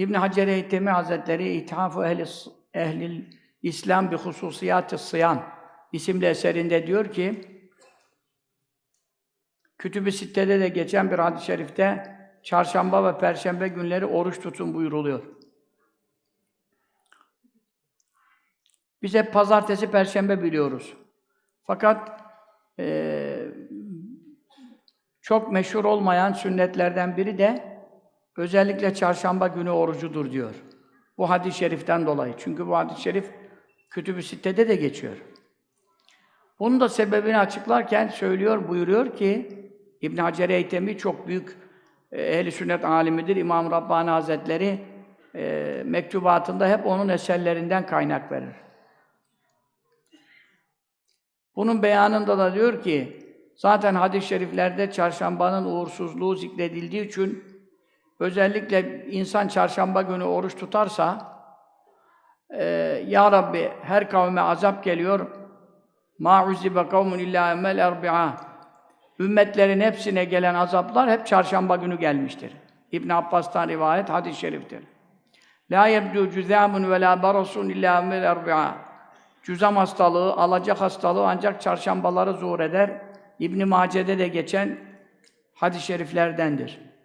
İbn Hacer Eytemi Hazretleri İthafu ehli ehlil İslam bi hususiyat sıyan isimli eserinde diyor ki Kütüb-i Sitte'de de geçen bir hadis-i şerifte çarşamba ve perşembe günleri oruç tutun buyuruluyor. Biz hep pazartesi, perşembe biliyoruz. Fakat eee, çok meşhur olmayan sünnetlerden biri de özellikle çarşamba günü orucudur diyor. Bu hadis-i şeriften dolayı. Çünkü bu hadis-i şerif Kütüb-ü Sitte'de de geçiyor. Bunun da sebebini açıklarken söylüyor, buyuruyor ki İbn Hacer Eytemi çok büyük e, ehli sünnet alimidir. İmam Rabbani Hazretleri e, mektubatında hep onun eserlerinden kaynak verir. Bunun beyanında da diyor ki zaten hadis-i şeriflerde çarşambanın uğursuzluğu zikredildiği için özellikle insan çarşamba günü oruç tutarsa e, Ya Rabbi her kavme azap geliyor مَا عُزِّبَ قَوْمٌ اِلَّا اَمَّ الْاَرْبِعَةِ Ümmetlerin hepsine gelen azaplar hep çarşamba günü gelmiştir. İbn Abbas'tan rivayet hadis-i şeriftir. La yebdu cüzamun ve la barasun illa amel erbi'a. Cüzam hastalığı, alacak hastalığı ancak çarşambaları zuhur eder. İbn Mace'de de geçen hadis-i şeriflerdendir.